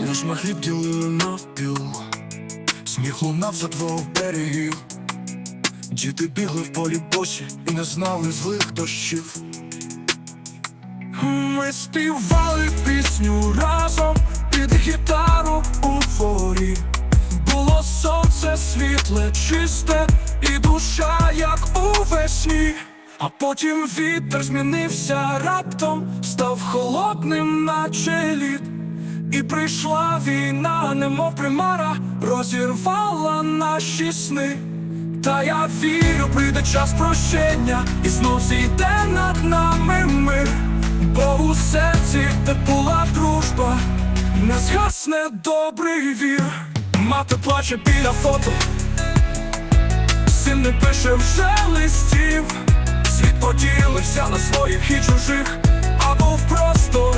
Наш ми хліб ділили навпіл, сміх лунав за двох берегів. Діти бігли в полі босі і не знали злих дощів. Ми співали пісню разом під гітару у дворі. Було сонце світле, чисте, і душа, як у весні. А потім вітер змінився раптом, став холодним, наче лід. І прийшла війна, немов примара, розірвала наші сни. Та я вірю, прийде час прощення, і знов зійде над нами мир. Бо у серці де була дружба, не згасне добрий вір. Мати плаче біля фото, син не пише вже листів. Світ поділився на своїх і чужих, а був просто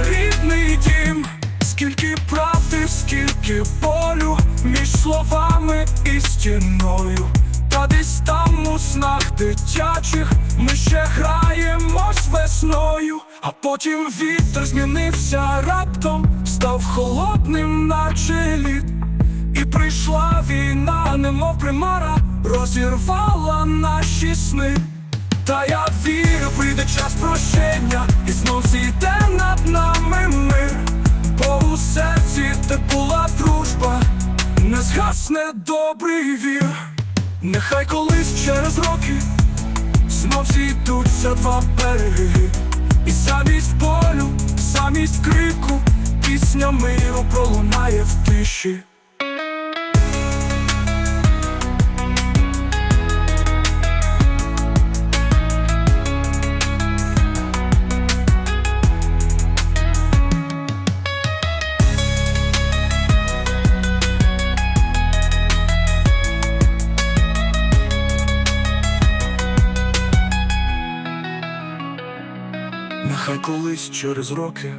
словами і стіною. Та десь там у снах дитячих ми ще граємось весною, а потім вітер змінився раптом, став холодним, наче лід. І прийшла війна, немов примара, розірвала наші сни. Та я вірю, прийде час прощення, і знов зійде не недобрий вір. Нехай колись через роки знов зійдуться два береги, і замість болю, замість крику, пісня миру пролунає в тиші. Нехай колись через роки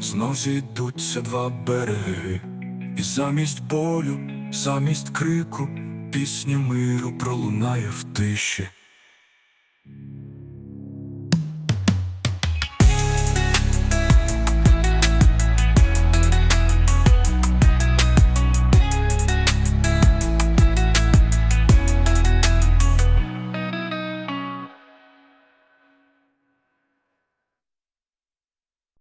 знов зійдуться два береги, і замість болю, замість крику, пісня миру пролунає в тиші.